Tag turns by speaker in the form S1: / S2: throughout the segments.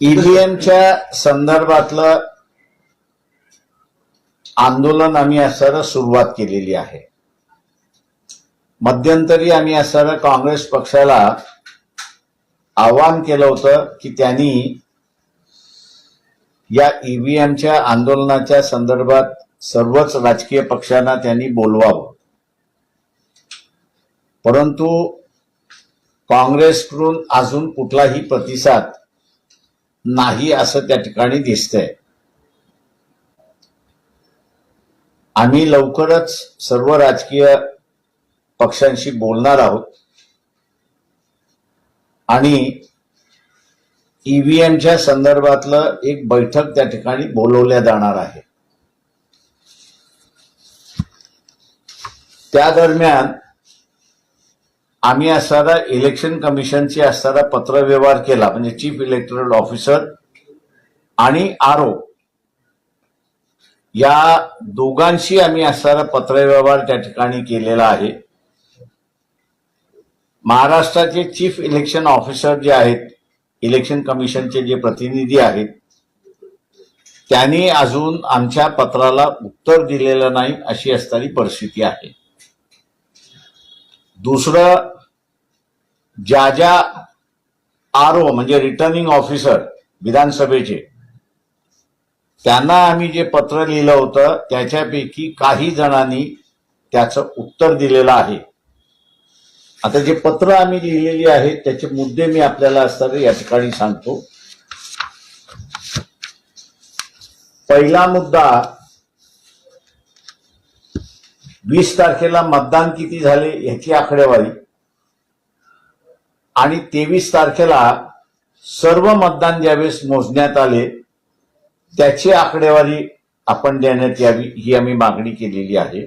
S1: ईव्हीएमच्या संदर्भातलं आंदोलन आम्ही असायला सुरुवात केलेली आहे. मध्यंतरी आम्ही असायला काँग्रेस पक्षाला आवाहन केलं होतं की त्यांनी या ईव्हीएमच्या आंदोलनाच्या संदर्भात सर्वच राजकीय पक्षांना त्यांनी बोलवावं. परंतु काँग्रेसकडून अजून कुठलाही प्रतिसाद नाही असं त्या ठिकाणी दिसतंय. आम्ही लवकरच सर्व राजकीय पक्षांशी बोलणार आहोत. आणि ईव्हीएमच्या संदर्भातलं एक बैठक त्या ठिकाणी बोलवल्या जाणार आहे. त्या दरम्यान आम्ही असताना इलेक्शन कमिशनशी असताना पत्रव्यवहार केला म्हणजे चीफ इलेक्टोरल ऑफिसर आणि आरो या दोघांशी आम्ही असताना पत्रव्यवहार त्या ठिकाणी केलेला आहे. महाराष्ट्राचे चीफ इलेक्शन ऑफिसर जे आहेत इलेक्शन कमिशनचे जे प्रतिनिधी आहेत त्यांनी अजून आमच्या पत्राला उत्तर दिलेलं नाही अशी असणारी परिस्थिती आहे. दुसरं ज्या ज्या आर ओ म्हणजे रिटर्निंग ऑफिसर विधानसभेचे त्यांना आम्ही जे पत्र लिहिलं होतं त्याच्यापैकी काही जणांनी त्याचं उत्तर दिलेलं आहे. आता जे पत्र आम्ही लिहिलेली आहेत त्याचे मुद्दे मी आपल्याला असतात या ठिकाणी सांगतो. पहिला मुद्दा वीस तारखेला मतदान किती झाले ह्याची आकडेवारी. आणि तेवीस तारखेला सर्व मतदान ज्यावेळेस मोजण्यात आले त्याची आकडेवारी आपण देण्यात यावी ही आम्ही मागणी केलेली आहे.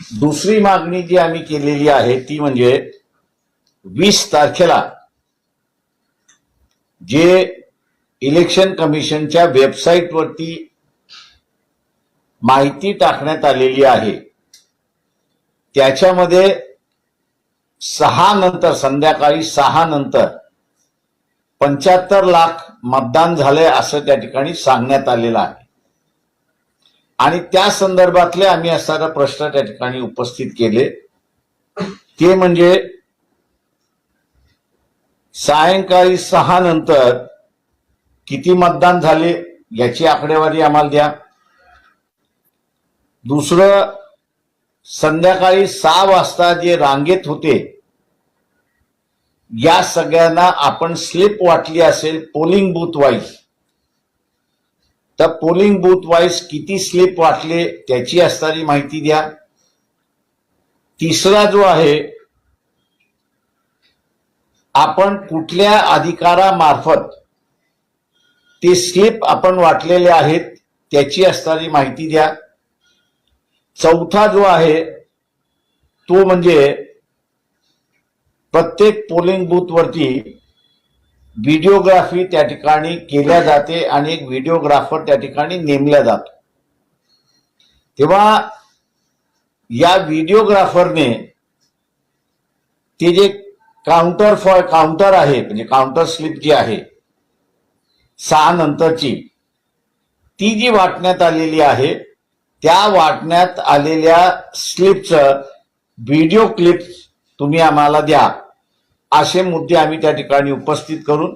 S1: दुसरी मागणी जी आम्ही केलेली आहे ती म्हणजे वीस तारखेला जे इलेक्शन कमिशनच्या वेबसाईटवरती माहिती टाकण्यात आलेली आहे त्याच्यामध्ये सहा नंतर संध्याकाळी सहा नंतर पंच्याहत्तर लाख मतदान झालंय असं त्या ठिकाणी सांगण्यात आलेलं आहे. आणि त्या संदर्भातले आम्ही असणारा प्रश्न त्या ठिकाणी उपस्थित केले. ते म्हणजे सायंकाळी सहा नंतर किती मतदान झाले याची आकडेवारी आम्हाला द्या. दुसरं संध्याकाळी सहा वाजता जे रांगेत होते या सगळ्यांना आपण स्लिप वाटली असेल पोलिंग बूथ वाईज. तर पोलिंग बूथ वाईज किती स्लिप वाटले त्याची असणारी माहिती द्या. तिसरा जो आहे आपण कुठल्या अधिकारामार्फत ते स्लिप आपण वाटलेले आहेत त्याची असणारी माहिती द्या. चौथा जो आहे तो म्हणजे प्रत्येक पोलिंग बूथवरती व्हिडिओग्राफी त्या ठिकाणी केल्या जाते आणि एक व्हिडिओग्राफर त्या ठिकाणी नेमला जातो. तेव्हा या व्हिडिओग्राफरने ते जे काउंटर फॉर काउंटर आहे म्हणजे काउंटर स्लिप जी आहे सहा नंतरची ती जी वाटण्यात आलेली आहे त्या वाटण्यात आलेल्या स्लिपचं व्हिडिओ क्लिप तुम्ही आम्हाला द्या. असे मुद्दे आम्ही त्या ठिकाणी उपस्थित करून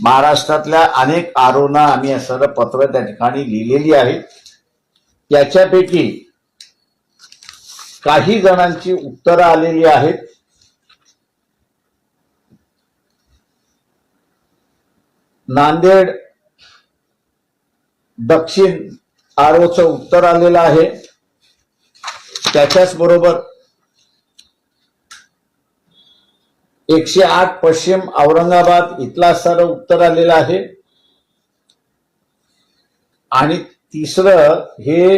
S1: महाराष्ट्रातल्या अनेक आरोना आम्ही असं पत्र त्या ठिकाणी लिहिलेली आहेत त्याच्यापैकी काही जणांची उत्तरं आलेली आहेत. नांदेड दक्षिण आर ओ च उत्तर आलेलं आहे. त्याच्याच बरोबर एकशे आठ पश्चिम औरंगाबाद इथला असणारं उत्तर आलेलं आहे. आणि तिसरं हे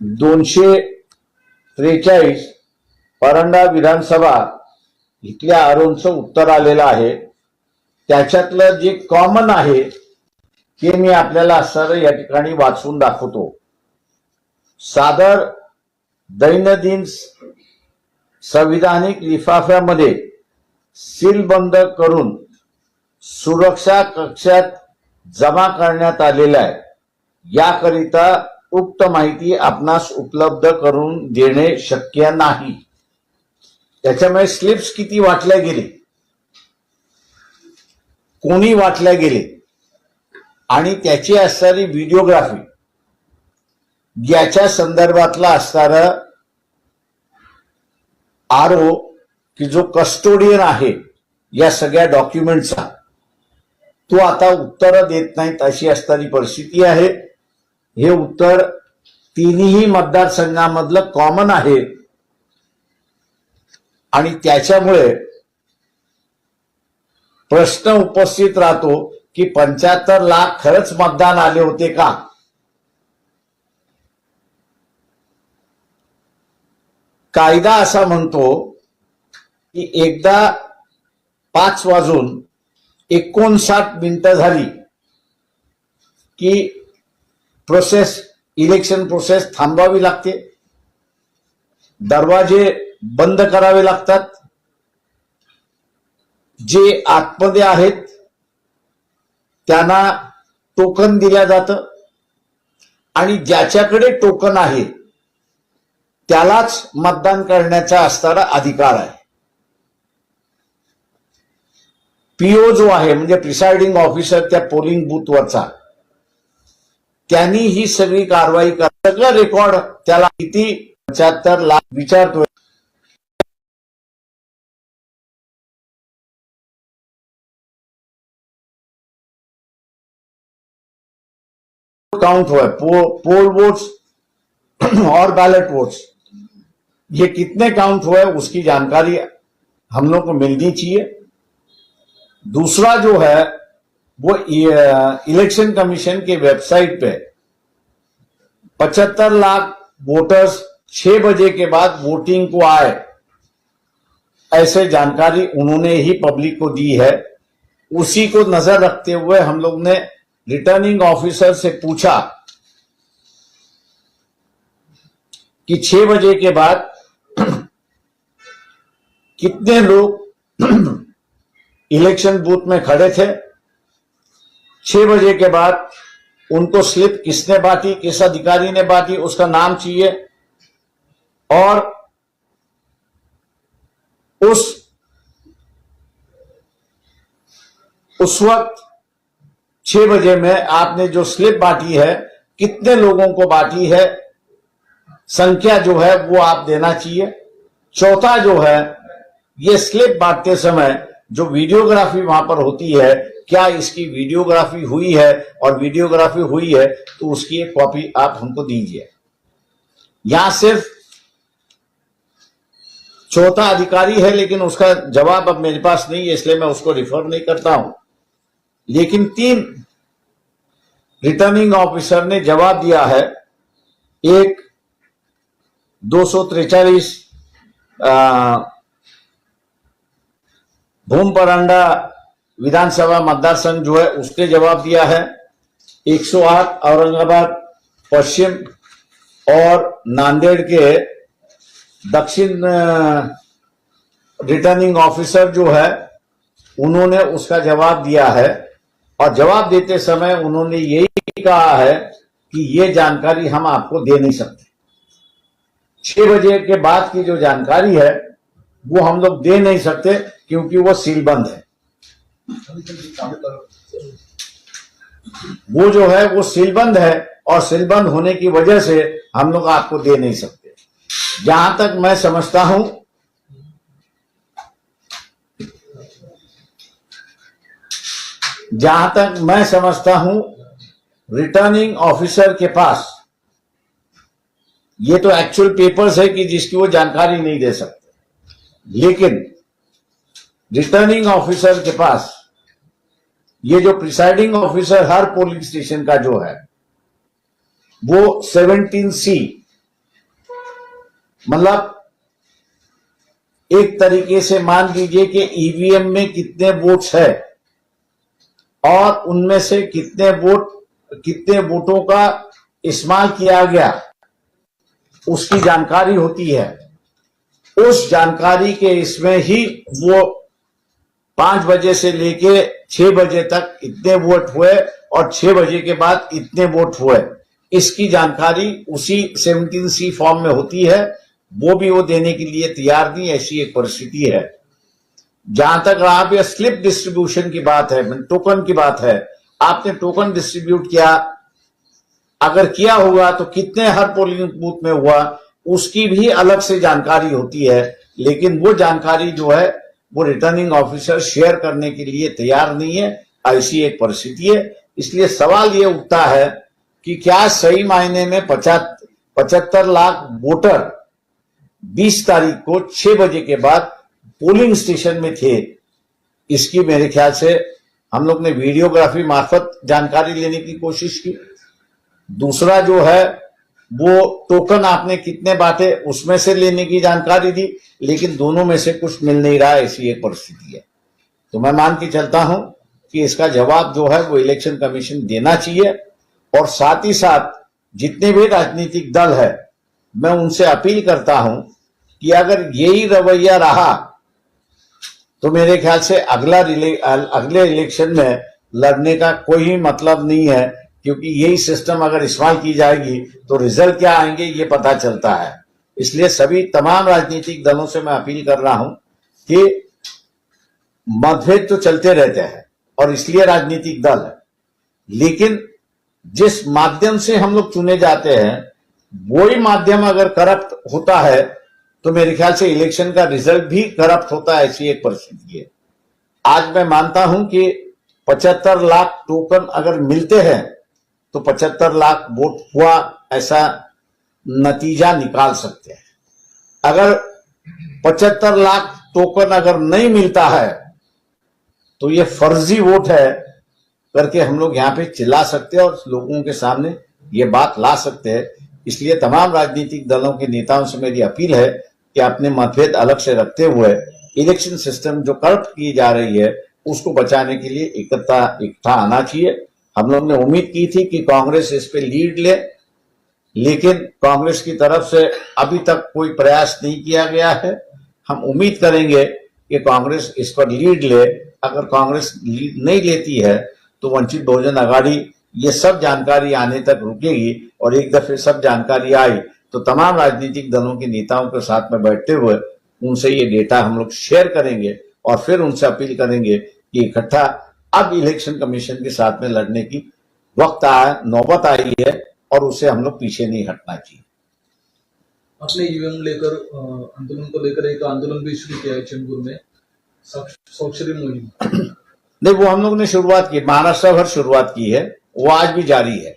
S1: दोनशे त्रेचाळीस परंडा विधानसभा इथल्या अरुणचं उत्तर आलेलं आहे. त्याच्यातलं जे कॉमन आहे ते मी आपल्याला सर या ठिकाणी वाचून दाखवतो. सादर दैनंदिन संविधानिक लिफाफ्यामध्ये सीलबंद करून सुरक्षा कक्षात जमा करण्यात आलेला आहे. याकरिता उक्त माहिती आपणास उपलब्ध करून देणे शक्य नाही. त्याच्यामुळे स्लिप्स किती वाटल्या गेले? कोणी वाटल्या गेले? आणि त्याची असणारी व्हिडिओग्राफी याच्या संदर्भातला असणारा आरो की जो कस्टोडियन आहे या सगळ्या डॉक्युमेंटचा तो आता उत्तर देत नाहीत अशी असणारी परिस्थिती आहे. हे उत्तर तिन्ही मतदारसंघामधलं कॉमन आहे. आणि त्याच्यामुळे प्रश्न उपस्थित राहतो की पंच्याहत्तर लाख खरंच मतदान आले होते का? कायदा असा म्हणतो की एकदा पाच वाजून एकोणसाठ मिनिटं झाली की प्रोसेस इलेक्शन प्रोसेस थांबवावी लागते. दरवाजे बंद करावे लागतात. जे आतमध्ये आहेत त्यांना टोकन दिल्या जातं. आणि ज्याच्याकडे टोकन आहे त्यालाच मतदान करण्याचा असणारा अधिकार आहे. पीओ जो आहे म्हणजे प्रिसाइडिंग ऑफिसर त्या पोलिंग बूथवरचा त्यांनी ही सगळी कारवाई कर सगळं रेकॉर्ड त्याला किती पंच्याहत्तर लाख विचारतोय. काउंट हुआ पोल वोट्स और बैलेट वोट्स ये कितने काउंट हुए उसकी जानकारी हम लोग को मिलनी चाहिए। दूसरा जो है, वो इलेक्शन कमीशन के वेबसाइट पे पचहत्तर लाख वोटर्स छह बजे के बाद वोटिंग को आए। ऐसे जानकारी उन्होंने ही पब्लिक को दी है। उसी को नज़र रखते हुए हम लोग ने रिटर्निंग ऑफिसर से पूछा कि छह बजे के बाद कितने लोग इलेक्शन बूथ में खड़े थे? छह बजे के बाद उनको स्लिप किसने बांटी, किस अधिकारी ने बांटी, उसका नाम चाहिए? और उस उस वक्त छह बजे में आपने जो स्लिप बांटी है, कितने लोगों को बांटी है, संख्या जो है वो आप देना चाहिए। चौथा जो है, ये स्लिप बांटते समय जो वीडियोग्राफी वहाँ पर होती है, क्या इसकी वीडियोग्राफी हुई है, और वीडियोग्राफी हुई है तो उसकी एक कॉपी आप हमको दीजिए। यहाँ सिर्फ़ चौथा अधिकारी है, लेकिन उसका जवाब अब मेरे पास नहीं है, इसलिए मैं उसको रिफर नहीं करता हूँ। लेकिन तीन रिटर्निंग ऑफिसर ने जवाब दिया है। एक, दो सौ त्रेचालीस भूम परांडा विधानसभा मतदार संघ जो है उसने जवाब दिया है। 108 औरंगाबाद, पश्चिम और नांदेड़ के दक्षिण रिटर्निंग ऑफिसर जो है, उन्होंने उसका जवाब दिया है। और जवाब देते समय उन्होंने यही कहा है कि ये जानकारी हम आपको दे नहीं सकते। छह बजे के बाद की जो जानकारी है, वो हम लोग दे नहीं सकते क्योंकि वो सीलबंद है। वो जो है, वो सीलबंद है और सीलबंद होने की वजह से हम लोग आपको दे नहीं सकते। जहाँ तक मैं समझता हूँ जहाँ तक मैं समझता हूँ रिटर्निंग ऑफिसर के पास, ये तो एक्चुअल पेपर्स है कि जिसकी वो जानकारी नहीं दे सकते। लेकिन रिटर्निंग ऑफिसर के पास, ये जो प्रिसाइडिंग ऑफिसर हर पोलिंग स्टेशन का जो है, वो 17 सी मतलब एक तरीके से मान लीजिए कि ईवीएम में कितने वोट्स है और उनमें से कितने वोट, कितने वोटों का इस्तेमाल किया गया, उसकी जानकारी होती है। उस जानकारी के इसमें ही वो पाँच बजे से लेके छह बजे तक इतने वोट हुए और छह बजे के बाद इतने वोट हुए। इसकी जानकारी उसी सेवनटीन सी फॉर्म में होती है। वो भी वो देने के लिए तैयार नहीं ऐसी एक परिस्थिति है। जहाँ तक आप पे स्लिप डिस्ट्रीब्यूशन की बात है टोकन की बात है, आपने टोकन डिस्ट्रीब्यूट किया, अगर किया होगा तो कितने हर पोलिंग बूथ में हुआ, उसकी भी अलग से जानकारी होती है, लेकिन वो जानकारी जो है, वो रिटर्निंग ऑफिसर शेयर करने के लिए तैयार नहीं है, ऐसी एक परिस्थिति है। इसलिए सवाल ये उठता है कि क्या सही मायने में पचहत्तर लाख वोटर 20 तारीख को 6 बजे के बाद पोलिंग स्टेशन में थे। इसकी मेरे ख्याल से हम लोग ने वीडियोग्राफी मार्फत जानकारी लेने की कोशिश की। दूसरा जो है, वो टोकन आपने कितने बांटे उसमें से लेने की जानकारी दी, लेकिन दोनों में से कुछ मिल नहीं रहा, ऐसी एक परिस्थिति है। तो मैं मान के चलता हूँ कि इसका जवाब जो है, वो इलेक्शन कमीशन देना चाहिए, और साथ ही साथ जितने भी राजनीतिक दल है, मैं उनसे अपील करता हूँ कि अगर यही रवैया रहा तो मेरे ख्याल से अगला अगले इलेक्शन में लड़ने का कोई मतलब नहीं है, क्योंकि यही सिस्टम अगर इस्तेमाल की जाएगी तो रिज़ल्ट क्या आएँगे, ये पता चलता है। इसलिए सभी तमाम राजनीतिक दलों से मैं अपील कर रहा हूँ कि मतभेद तो चलते रहते हैं, और इसलिए राजनीतिक दल है। लेकिन जिस माध्यम से हम लोग चुने जाते हैं, वही माध्यम अगर करप्ट होता है तो मेरे ख्याल से इलेक्शन का रिज़ल्ट भी करप्ट होता है ऐसी एक परिस्थिति है। आज मैं मानता हूँ कि पचहत्तर लाख टोकन अगर मिलते हैं तो पचहत्तर लाख वोट हुआ ऐसा नतीजा निकाल सकते हैं। अगर पचहत्तर लाख टोकन अगर नहीं मिलता है तो ये फर्जी वोट है करके हम लोग यहाँ पे चिल्ला सकते हैं और लोगों के सामने ये बात ला सकते हैं इसलिए तमाम राजनीतिक दलों के नेताओं से मेरी अपील है कि अपने मतभेद अलग से रखते हुए इलेक्शन सिस्टम जो करप्ट की जा रही है, उसको बचाने के लिए एकता इकट्ठा आना चाहिए। हम लोग ने उम्मीद की थी कि कांग्रेस इस पे लीड ले, लेकिन कांग्रेस की तरफ़ से अभी तक कोई प्रयास नहीं किया गया है। हम उम्मीद करेंगे कि कांग्रेस इस पर लीड ले। अगर कांग्रेस लीड नहीं लेती है तो वंचित बहुजन अघाड़ी ये सब जानकारी आने तक रुकेगी और एक दफे सब जानकारी आई तो तमाम राजनीतिक दलों के नेताओं के साथ में बैठते हुए उनसे ये डेटा हम लोग शेयर करेंगे और फिर उनसे अपील करेंगे कि इकट्ठा अब इलेक्शन कमीशन के साथ में लड़ने की वक्त आया नौबत आई है और उसे हम लोग पीछे नहीं हटना चाहिए।
S2: आपने ईवीएम लेकर आंदोलन को लेकर एक आंदोलन भी शुरू किया है चेंबूर में स्वाक्षरी मुहिम।
S1: नहीं वो हम लोग ने शुरुआत की महाराष्ट्र भर शुरुआत की है। वो आज भी जारी है।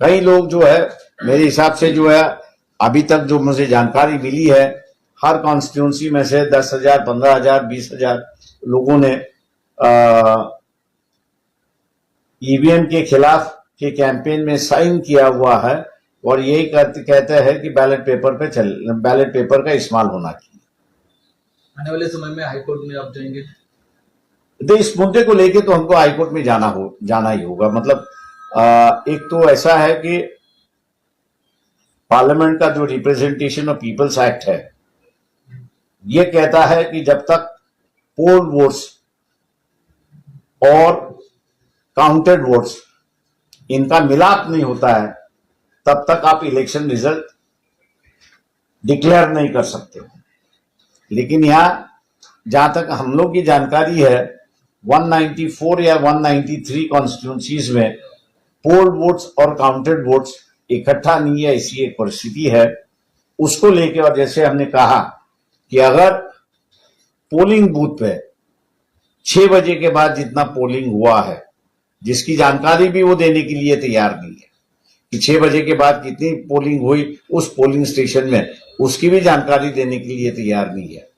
S1: कई लोग जो है, मेरे हिसाब से जो है, अभी तक जो मुझे जानकारी मिली है, हर कॉन्स्टिट्यूंसी में से दस हज़ार, पंद्रह हज़ार, बीस हज़ार लोगों ने ईवीएम के खिलाफ के कैंपेन में साइन किया हुआ है और यही कहते कहते हैं कि बैलेट पेपर पे चल बैलेट पेपर का इस्तेमाल होना चाहिए।
S2: आने वाले समय में हाईकोर्ट में आप जाएँगे।
S1: तो इस मुद्दे को लेके तो हमको हाईकोर्ट में जाना हो जाना ही होगा। मतलब आ, एक तो ऐसा है कि पार्लियामेंट का जो रिप्रेजेंटेशन ऑफ़ पीपल्स एक्ट है ये कहता है कि जब तक पोल वोट्स और काउंटेड वोट्स इनका मिलाप नहीं होता है तब तक आप इलेक्शन रिज़ल्ट डिक्लेयर नहीं कर सकते। लेकिन यहाँ जहाँ तक हम लोग की जानकारी है 194 या 193 कॉन्स्टिट्यूंसीज में पोल वोट्स और काउंटेड वोट्स इकट्ठा नहीं है, ऐसी एक परिस्थिति है। उसको लेके और जैसे हमने कहा कि अगर पोलिंग बूथ पे छह बजे के बाद जितना पोलिंग हुआ है, जिसकी जानकारी भी वो देने के लिए तैयार नहीं है, कि छह बजे के बाद कितनी पोलिंग हुई उस पोलिंग स्टेशन में, उसकी भी जानकारी देने के लिए तैयार नहीं है।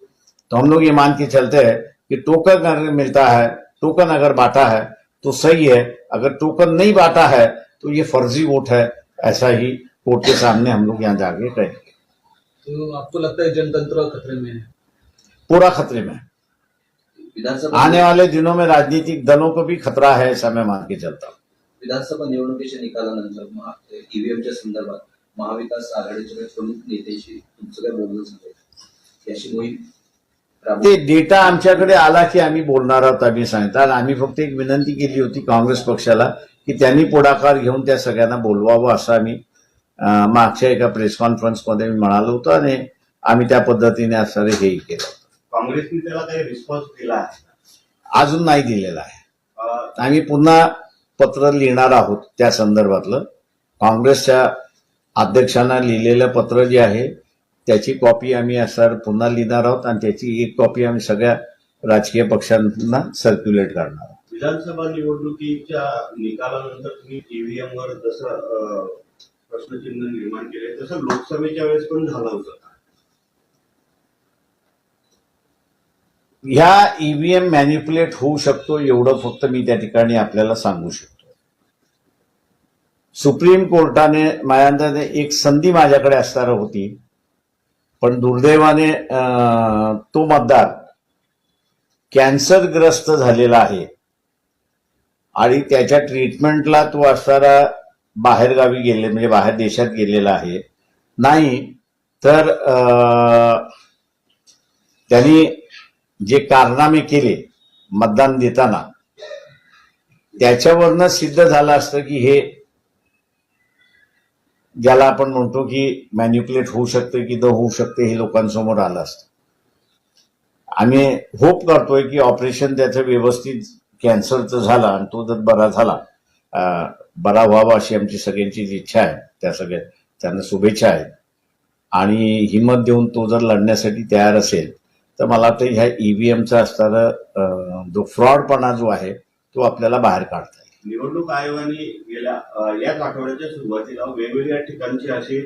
S1: तो हम लोग ये मान के चलते हैं कि टोकन अगर मिलता है टोकन अगर बांटा है तो सही है। अगर टोकन नहीं बांटा है तो ये फर्जी वोट है। ऐसा ही कोर्ट के सामने हम लोग यहाँ जाके कहेंगे।
S2: तो आपको लगता है जनतंत्र खतरे में है?
S1: पूरा खतरे में
S3: विधानसभा
S1: आने वाले दिनों में राजनीतिक दलों को भी खतरा है ऐसा मैं मान के चलता हूँ।
S3: विधानसभा निवडणुकीच्या निकालानंतर ईव्हीएमच्या संदर्भात महाविकास आघाडीच्या प्रमुख नेत्याशी तुमचं काय बोलणं झालंय? याची मोहीम
S1: ते डेटा आमच्याकडे आला की आम्ही बोलणार आहोत आम्ही सांगितलं आणि आम्ही फक्त एक विनंती केली होती काँग्रेस पक्षाला की त्यांनी पुढाकार घेऊन त्या सगळ्यांना बोलवावं असं आम्ही मागच्या एका प्रेस कॉन्फरन्समध्ये मी म्हणालो होतो आणि आम्ही त्या पद्धतीने असं हेही केलं.
S4: काँग्रेसने त्याला काही रिस्पॉन्स दिला आहे
S1: अजून नाही दिलेला आहे. आम्ही पुन्हा पत्र लिहिणार आहोत त्या संदर्भातलं. काँग्रेसच्या अध्यक्षांना लिहिलेलं पत्र जे आहे त्याची कॉपी आम्ही असं पुन्हा लिहिणार आहोत आणि त्याची एक कॉपी आम्ही सगळ्या राजकीय पक्षांना सर्क्युलेट करणार आहोत.
S4: विधानसभा निवडणुकीच्या निकालानंतर तुम्ही ईव्हीएम वर जसं प्रश्नचिन्ह निर्माण केले तसं लोकसभेच्या वेळेस पण झालं होतं
S1: ह्या ईव्हीएम मॅन्युप्युलेट होऊ शकतो एवढं फक्त मी त्या ठिकाणी आपल्याला सांगू शकतो. सुप्रीम कोर्टाने माझ्या एक संधी माझ्याकडे असणार होती. पण दुर्दैवाने तो मतदार कॅन्सरग्रस्त झालेला आहे. आणि त्याच्या ट्रीटमेंटला तो असणारा बाहेरगावी गेले म्हणजे बाहेर देशात गेलेला आहे. नाही तर त्यांनी जे कारनामे केले मतदान देताना त्याच्यावरनं सिद्ध झालं असतं की हे ज्याला आपण म्हणतो की मॅन्युप्युलेट होऊ शकते की द होऊ शकते हे लोकांसमोर आलं असतं. आम्ही होप करतोय की ऑपरेशन त्याचं व्यवस्थित कॅन्सरचं झालं आणि तो जर बरा झाला बरा व्हावा अशी आमची सगळ्यांची इच्छा आहे त्या सगळ्या त्यांना शुभेच्छा आहेत. आणि हिंमत देऊन तो जर लढण्यासाठी तयार असेल तर मला वाटतं ह्या ईव्हीएमचा असणारा जो फ्रॉडपणा जो आहे तो आपल्याला बाहेर काढता येईल.
S4: निवडणूक आयोगाने गेल्या याच आठवड्याच्या सुरुवातीला वेगवेगळ्या ठिकाणचे असे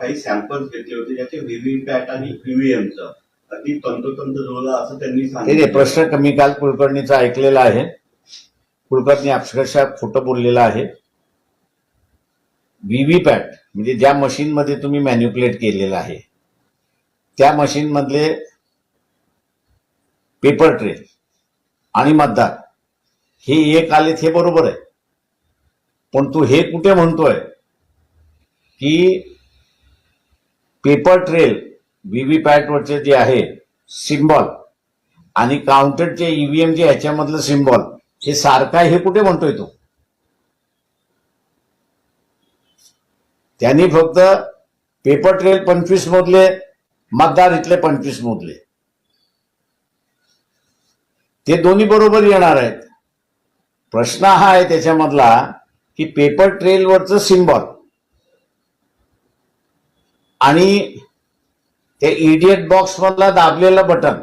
S4: काही सॅम्पल्स घेतले होते ज्याचे व्हीव्हीपॅट आणि ईव्हीएमचं अगदी तंतोतंत जुळलं असं त्यांनी सांगितलं.
S1: प्रश्न कमी काल कुलकर्णीचा ऐकलेला आहे. कुलकर्णी अक्षरशः खोटं बोललेलं आहे. व्हीव्हीपॅट म्हणजे ज्या मशीनमध्ये तुम्ही मॅन्युप्युलेट केलेलं आहे त्या मशीनमधले पेपर ट्रेल आणि मतदार हे एक आलेत हे बरोबर आहे. पण तू हे कुठे म्हणतोय? की पेपर ट्रेल व्हीव्हीपॅटवरचे जे आहे सिम्बॉल आणि काउंटरचे ईव्हीएम जे ह्याच्यामधलं सिम्बॉल हे सारखं आहे हे कुठे म्हणतोय तो? त्यांनी फक्त पेपर ट्रेल पंचवीस मोजले मतदार इथले पंचवीस मोजले. ते दोन्ही बरोबर येणार आहेत. प्रश्न हा आहे त्याच्यामधला की पेपर ट्रेलवरचं सिम्बॉल आणि ते इडियट बॉक्स मधला दाबलेलं बटन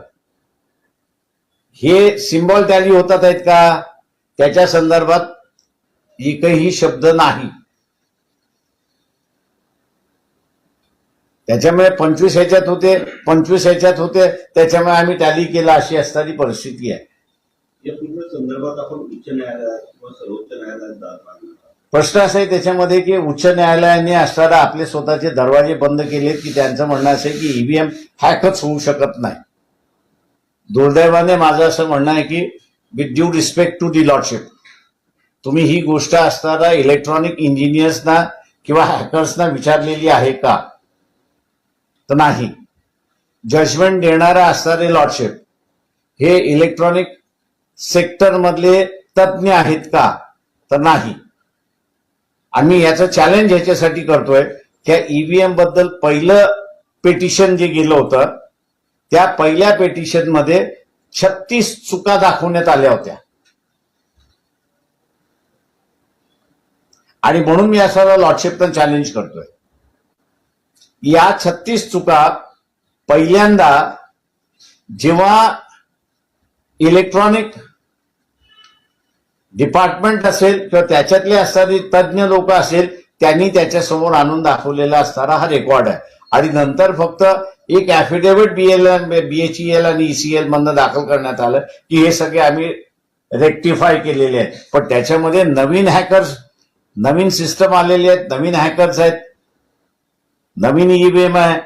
S1: हे सिम्बॉल टॅली होतात आहेत का? त्याच्या संदर्भात एकही शब्द नाही. त्याच्यामुळे पंचवीस ह्याच्यात होते पंचवीस ह्याच्यात होते त्याच्यामुळे आम्ही टॅली केला अशी असणारी परिस्थिती आहे.
S4: या पूर्ण संदर्भात आपण उच्च न्यायालयात किंवा सर्वोच्च न्यायालयात
S1: प्रश्न असा आहे त्याच्यामध्ये की उच्च न्यायालयाने असणारा आपले स्वतःचे दरवाजे बंद केलेत की त्यांचं म्हणणं असं आहे की ईव्हीएम हॅकच होऊ शकत नाही. दुर्दैवाने माझं असं म्हणणं आहे की with due respect to the lordship तुम्ही ही गोष्ट असणारा इलेक्ट्रॉनिक इंजिनियर्सना किंवा हॅकर्सना विचारलेली आहे का? तर नाही. जजमेंट देणारा असणारे लॉर्डशिप हे इलेक्ट्रॉनिक सेक्टरमधले तज्ज्ञ आहेत का? तर नाही. आम्ही याचं चॅलेंज ह्याच्यासाठी करतोय त्या ईव्हीएमबद्दल पहिलं पेटिशन जे गेलं होतं त्या पहिल्या पेटिशनमध्ये छत्तीस चुका दाखवण्यात आल्या होत्या. आणि म्हणून मी असं लॉर्डशिपनं चॅलेंज करतोय. या छत्तीस चुका पहिल्यांदा जेव्हा इलेक्ट्रॉनिक डिपार्टमेंट असेल किंवा त्याच्यातले असणारे तज्ज्ञ लोक असेल त्यांनी त्याच्यासमोर आणून दाखवलेला असणारा हा रेकॉर्ड आहे. आणि नंतर फक्त एक ऍफिडेव्हिट बीएल बीएचईएल आणि ईसीएल मधनं दाखल करण्यात आलं की हे सगळे आम्ही रेक्टिफाय केलेले आहेत. पण त्याच्यामध्ये नवीन हॅकर्स नवीन सिस्टम आलेले आहेत नवीन हॅकर्स आहेत नवीन ईबीएम आहे.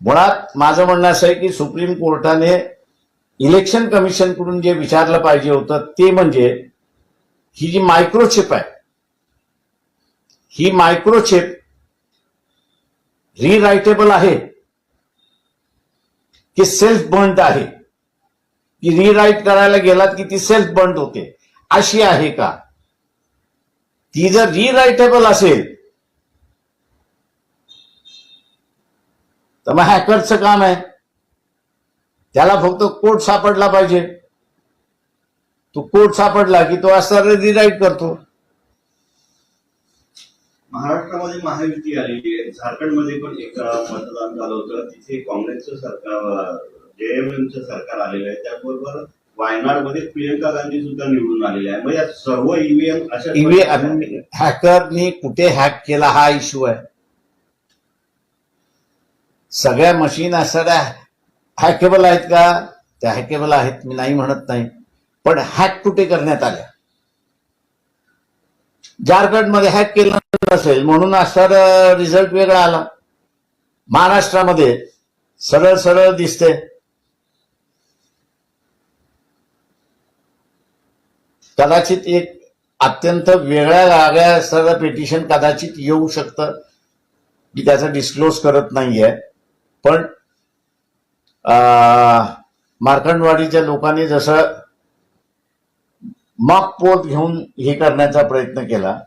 S1: मुळात माझं म्हणणं असं आहे की सुप्रीम कोर्टाने इलेक्शन कमिशनकडून जे विचारलं पाहिजे होतं ते म्हणजे ही जी मायक्रोचिप आहे ही मायक्रोचिप रिरायटेबल आहे की सेल्फ बंड आहे? की रिराईट करायला गेलात की ती सेल्फ बंड होते? अशी आहे का? ती जर रिरायटेबल असेल तर मग हॅकरचं काम आहे. त्याला फक्त कोड सापडला पाहिजे. तो कोड सापडला की तो असं रिराईट करतो.
S4: महाराष्ट्रामध्ये महायुती आलेली आहे. झारखंडमध्ये पण एक मतदान झालं होतं. तिथे काँग्रेसचं सरकार जेएमएमचं सरकार आलेलं आहे. त्याचबरोबर वायनाडमध्ये प्रियंका गांधी सुद्धा निवडून आलेल्या आहे मग या सर्व ईव्हीएम अशा
S1: ईव्हीएम हॅकरनी कुठे हॅक केला हा इश्यू आहे. सगळ्या मशीन असणाऱ्या हॅकेबल आहेत का? त्या हॅकेबल आहेत मी नाही म्हणत नाही. पण हॅक कुठे करण्यात आल्या? झारखंडमध्ये हॅक केलं नसेल म्हणून असणार रिझल्ट वेगळा आला. महाराष्ट्रामध्ये सरळ सरळ दिसते. कदाचित एक अत्यंत वेगळ्या वेगळ्या सरळ पिटिशन कदाचित येऊ शकतं. मी त्याचं डिस्क्लोज करत नाहीये. पण मार्कंडवाडीच्या लोकांनी जसं मॉक पोत घेऊन हे करण्याचा प्रयत्न केला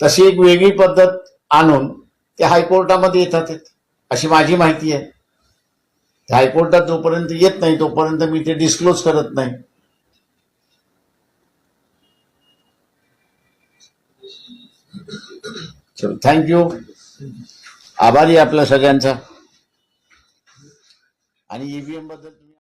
S1: तशी एक वेगळी पद्धत आणून ते हायकोर्टामध्ये येतात अशी माझी माहिती आहे. ते हायकोर्टात जोपर्यंत येत नाही तोपर्यंत मी ते डिस्क्लोज करत नाही. थँक्यू आभारी आहे आपल्या सगळ्यांचा. आणि ईव्हीएमबद्दल